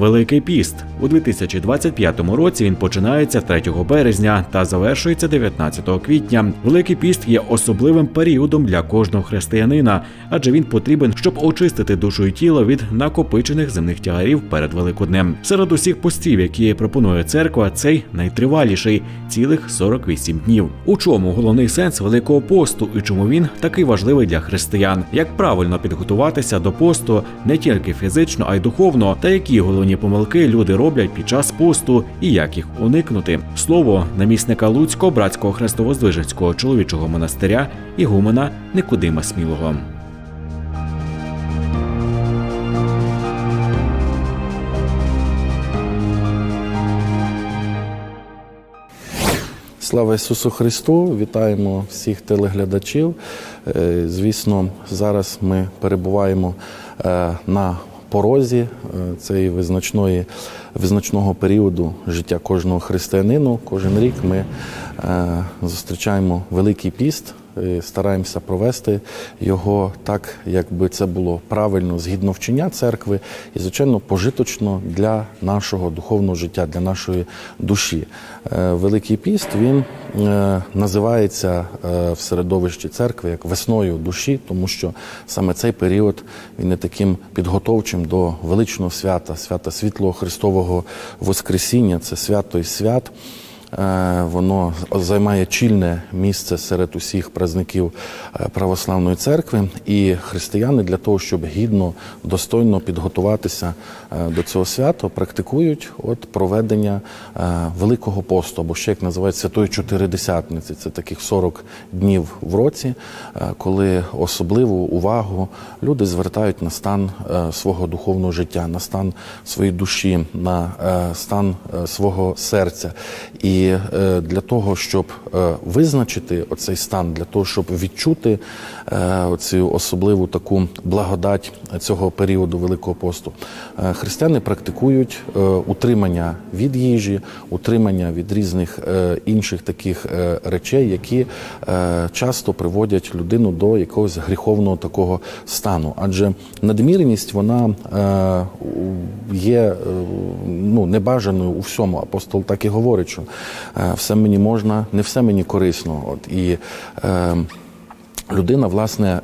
Великий піст у 2025 році він починається 3 березня та завершується 19 квітня. Великий піст є особливим періодом для кожного християнина, адже він потрібен, щоб очистити душу і тіло від накопичених земних тягарів перед Великоднем. Серед усіх постів, які пропонує церква, цей найтриваліший цілих 48 днів. У чому головний сенс Великого посту і чому він такий важливий для християн? Як правильно підготуватися до посту не тільки фізично, а й духовно, та які головні помилки люди роблять під час посту і як їх уникнути? Слово намісника Луцького братського хрестовоздвиженського чоловічого монастиря ігумена Никодима Смілого. Слава Ісусу Христу! Вітаємо всіх телеглядачів. Е, Звісно, зараз ми перебуваємо е, на порозі е, цієї визначної, визначного періоду життя кожного християнину. Кожен рік ми е, зустрічаємо Великий піст. Е, Стараємося провести його так, якби це було правильно згідно вчення церкви, і звичайно пожиточно для нашого духовного життя, для нашої душі. Е, Великий піст він е, називається в середовищі церкви як весною душі, тому що саме цей період він є таким підготовчим до величного свята, свята світлого Христового Воскресіння. Це свято і свят. Е, Воно займає чільне місце серед усіх праздників е, православної церкви, і християни для того, щоб гідно, достойно підготуватися е, до цього свята, практикують от проведення Великого посту, або ще як називають Святої Чотиридесятниці. Це таких 40 днів в році, коли особливу увагу люди звертають на стан свого духовного життя, на стан своєї душі, на стан свого серця. І е, для того, щоб е, визначити оцей стан, для того, щоб відчути е, оцю особливу таку благодать цього періоду Великого посту, християни практикують утримання від їжі, утримання від різних інших таких речей, які часто приводять людину до якогось гріховного такого стану. Адже надмірність вона є ну, небажаною у всьому. Апостол так і говорить, що все мені можна, не все мені корисно. От і е, людина, власне.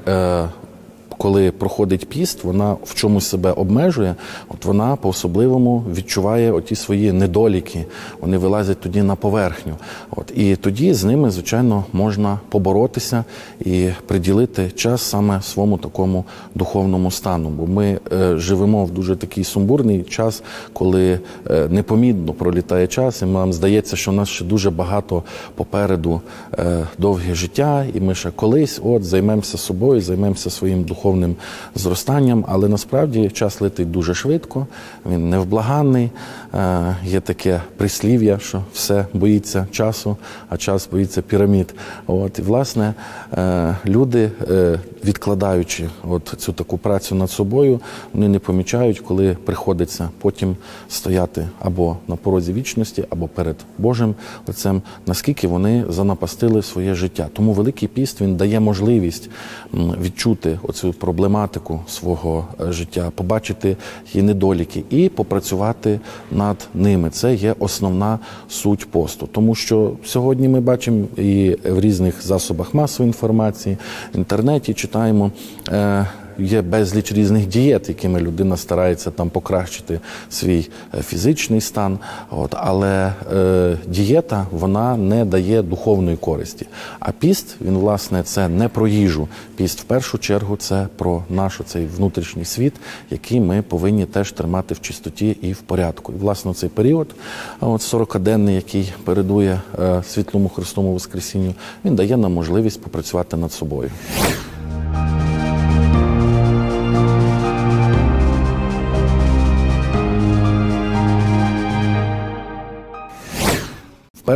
Коли проходить піст, вона в чомусь себе обмежує, от вона по-особливому відчуває оті свої недоліки, вони вилазять тоді на поверхню. От, і тоді з ними, звичайно, можна поборотися і приділити час саме своєму такому духовному стану. Бо ми е, живемо в дуже такий сумбурний час, коли е, непомітно пролітає час, і нам здається, що в нас ще дуже багато попереду е, довге життя, і ми ще колись от займемося собою, займемося своїм духовним зростанням. Але насправді час летить дуже швидко, він невблаганний. Е, Є таке прислів'я, що все боїться часу, а час боїться пірамід. От і власне е, люди, е, відкладаючи от цю таку працю над собою, вони не помічають, коли приходиться потім стояти або на порозі вічності, або перед Божим лицем, наскільки вони занапастили своє життя. Тому Великий піст він дає можливість відчути оцю проблематику свого е, життя, побачити її недоліки і попрацювати над ними. Це є основна суть посту. Тому що сьогодні ми бачимо і в різних засобах масової інформації, інтернеті читаємо. Е, Є безліч різних дієт, якими людина старається там покращити свій е, фізичний стан. От, але е, дієта вона не дає духовної користі. А піст він власне це не про їжу. Піст в першу чергу це про наш цей внутрішній світ, який ми повинні теж тримати в чистоті і в порядку. І власне цей період, от 40-денний, який передує е, світлому Христовому Воскресінню, він дає нам можливість попрацювати над собою.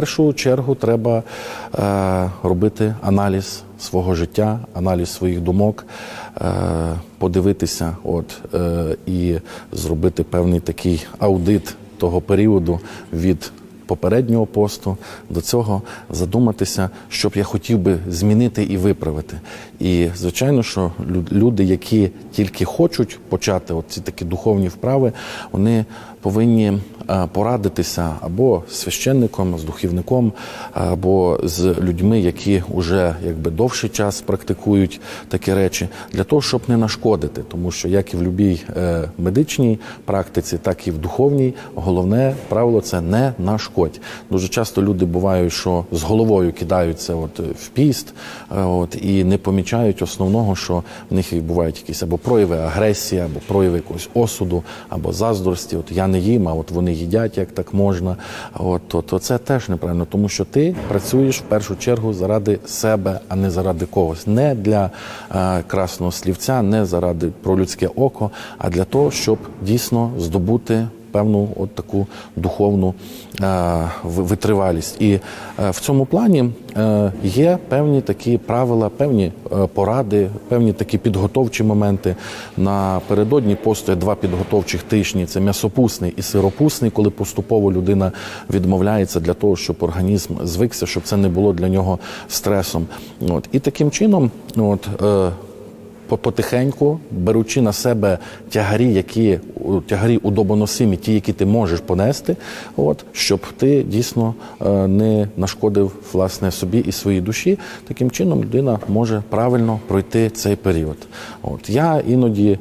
Першу чергу треба е, робити аналіз свого життя, аналіз своїх думок, е, подивитися, от е, і зробити певний такий аудит того періоду від попереднього посту, до цього задуматися, що б я хотів би змінити і виправити. І звичайно, що люди, які тільки хочуть почати от ці такі духовні вправи, вони повинні е, порадитися або з священником, з духовником, або з людьми, які вже якби довший час практикують такі речі, для того, щоб не нашкодити, тому що як і в будь-якій е, медичній практиці, так і в духовній, головне правило це не нашкодь. Дуже часто люди бувають, що з головою кидаються от в піст, е, от і не помічають основного, що в них відбувають якісь або прояви агресії, або прояви якогось осуду, або заздрості. От я не їм, а от вони їдять, як так можна. От то, то це теж неправильно, тому що ти працюєш в першу чергу заради себе, а не заради когось. Не для е, красного слівця, не заради про людське око, а для того, щоб дійсно здобути певну от таку духовну е, витривалість. І е, в цьому плані е, є певні такі правила, певні поради, певні такі підготовчі моменти. Напередодні постує два підготовчих тижні: це м'ясопусний і сиропусний, коли поступово людина відмовляється для того, щоб організм звикся, щоб це не було для нього стресом. От і таким чином, от. Потихеньку, беручи на себе тягарі, які тягарі удобоносимі, ті, які ти можеш понести, от щоб ти дійсно е, не нашкодив власне собі і своїй душі. Таким чином людина може правильно пройти цей період. От я іноді е,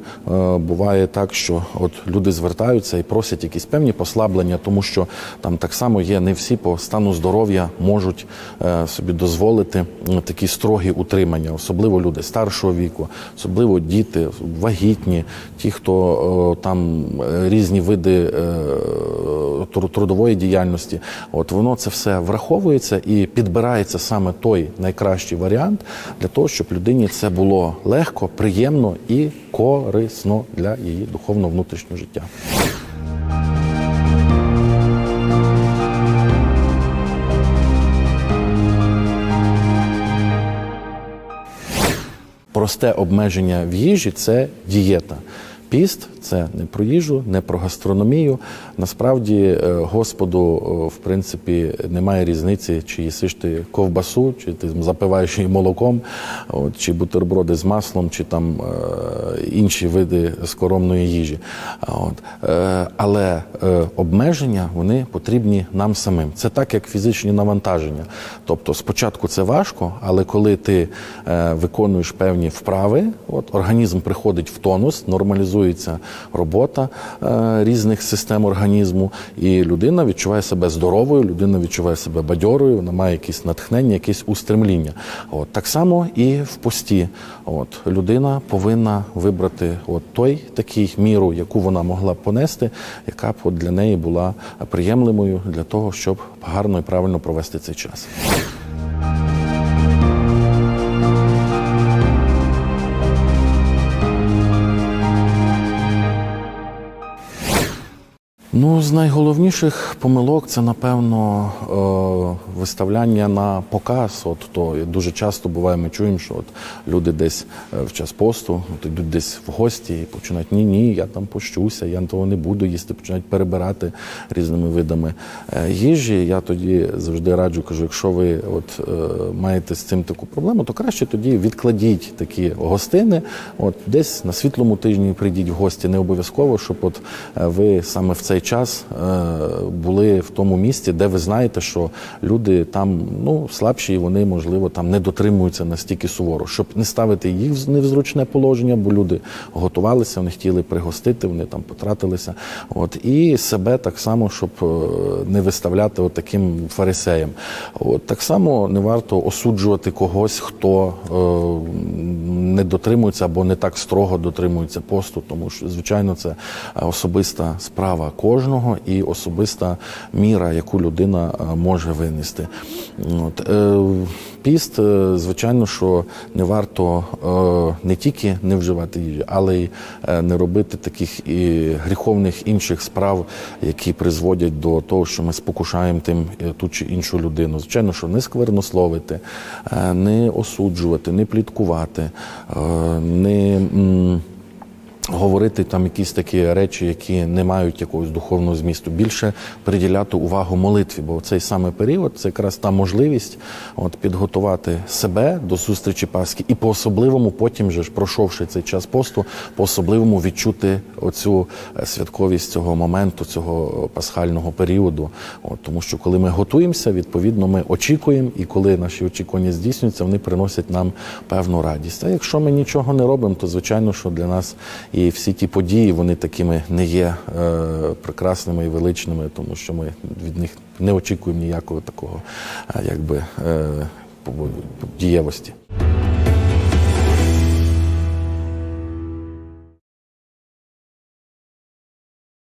буває так, що от люди звертаються і просять якісь певні послаблення, тому що там так само є не всі по стану здоров'я можуть е, собі дозволити такі строгі утримання, особливо люди старшого віку, особливо діти, вагітні, ті, хто е, там різні види е, трудової діяльності. От воно це все враховується і підбирається саме той найкращий варіант для того, щоб людині це було легко, приємно і корисно для її духовно внутрішнього життя. Просте обмеження в їжі це дієта. Піст це не про їжу, не про гастрономію. Насправді е, Господу, е, в принципі, немає різниці, чи їсиш ти ковбасу, чи ти запиваєш її молоком, чи бутерброди з маслом, чи там е, інші види скоромної їжі. Але обмеження вони потрібні нам самим. Це так, як фізичні навантаження. Тобто, спочатку це важко, але коли ти виконуєш певні вправи, от організм приходить в тонус, нормалізується робота е, різних систем організму, і людина відчуває себе здоровою, людина відчуває себе бадьорою, вона має якісь натхнення, якесь устремління. От так само і в пості. От людина повинна вибрати от той такий міру, яку вона могла понести, яка б от для неї була приємлимою для того, щоб гарно і правильно провести цей час. З найголовніших помилок це, напевно, е, виставляння на показ. От то дуже часто буває, ми чуємо, що от люди десь е, в час посту от йдуть десь в гості і починають ні, ні, я там пощуся, я того не буду їсти, починають перебирати різними видами е, їжі. Я тоді завжди раджу, кажу, якщо ви от маєте з цим таку проблему, то краще тоді відкладіть такі гостини. От десь на світлому тижні прийдіть в гості, не обов'язково, щоб от ви саме в цей час е, були в тому місці, де ви знаєте, що люди там ну слабші, і вони можливо там не дотримуються настільки суворо, щоб не ставити їх в невзручне положення, бо люди готувалися, вони хотіли пригостити, вони там потратилися. От і себе так само, щоб е, не виставляти от таким фарисеєм. От так само не варто осуджувати когось, хто е, не дотримується або не так строго дотримується посту, тому що звичайно це е, особиста справа кожного і особиста міра, яку людина е, може винести. От, е, піст, звичайно, що не варто не тільки не вживати їжі, але й не робити таких і гріховних інших справ, які призводять до того, що ми спокушаємо тим ту чи іншу людину. Звичайно, що не сквернословити, не осуджувати, не пліткувати, не. Говорити там якісь такі речі, які не мають якогось духовного змісту. Більше приділяти увагу молитві, бо цей саме період це якраз та можливість от, підготувати себе до зустрічі Пасхи і по-особливому, потім же ж пройшовши цей час посту, по-особливому відчути оцю е, святковість цього моменту, цього пасхального періоду. От, тому що коли ми готуємося, відповідно ми очікуємо, і коли наші очікування здійснюються, вони приносять нам певну радість. А якщо ми нічого не робимо, то звичайно, що для нас і всі ті події вони такими не є е, прекрасними і величними, тому що ми від них не очікуємо ніякого такого, е, якби е, дієвості.